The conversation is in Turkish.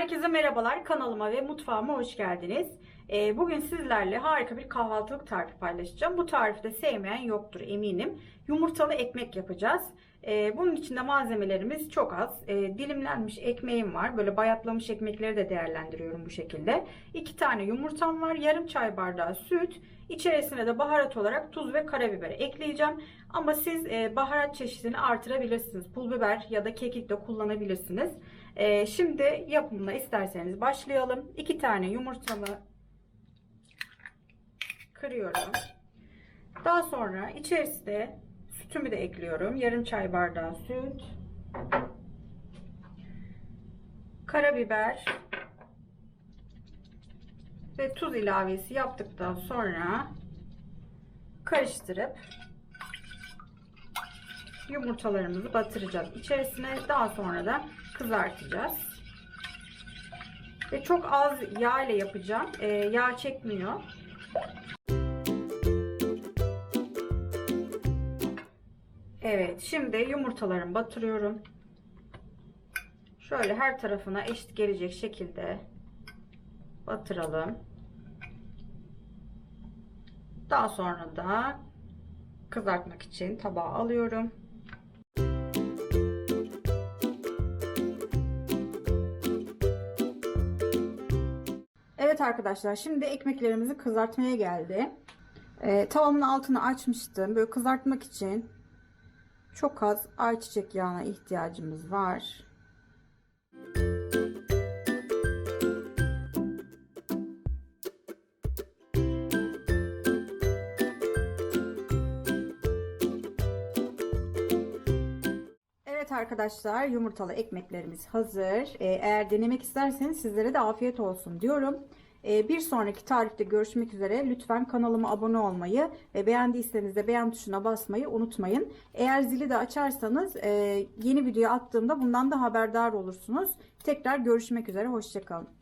Herkese merhabalar. Kanalıma ve mutfağıma hoş geldiniz. Ee, Bugün sizlerle harika bir kahvaltılık tarifi paylaşacağım. Bu tarifi de sevmeyen yoktur eminim. Yumurtalı ekmek yapacağız. Ee, Bunun için de malzemelerimiz çok az. Ee, Dilimlenmiş ekmeğim var. Böyle bayatlamış ekmekleri de değerlendiriyorum bu şekilde. 2 tane yumurtam var. Yarım çay bardağı süt. İçerisine de baharat olarak tuz ve karabiber ekleyeceğim. Ama siz e, baharat çeşidini artırabilirsiniz. Pul biber ya da kekik de kullanabilirsiniz. Şimdi yapımına isterseniz başlayalım. 2 tane yumurtamı kırıyorum. Daha sonra içerisine sütümü de ekliyorum. Yarım çay bardağı süt. Karabiber ve tuz ilavesi yaptıktan sonra karıştırıp yumurtalarımızı batıracağız içerisine. Daha sonra da kızartacağız. Ve çok az yağ ile yapacağım. Ee, yağ çekmiyor. Evet, şimdi yumurtalarımı batırıyorum. Şöyle her tarafına eşit gelecek şekilde batıralım. Daha sonra da kızartmak için tabağa alıyorum. Evet arkadaşlar şimdi ekmeklerimizi kızartmaya geldi. Ee, tavamın altını açmıştım. Böyle kızartmak için çok az ayçiçek yağına ihtiyacımız var. Evet arkadaşlar yumurtalı ekmeklerimiz hazır. Ee, eğer denemek isterseniz sizlere de afiyet olsun diyorum. Ee, bir sonraki tarifte görüşmek üzere. Lütfen kanalıma abone olmayı ve beğendiyseniz de beğen tuşuna basmayı unutmayın. Eğer zili de açarsanız e, yeni video attığımda bundan da haberdar olursunuz. Tekrar görüşmek üzere. Hoşçakalın.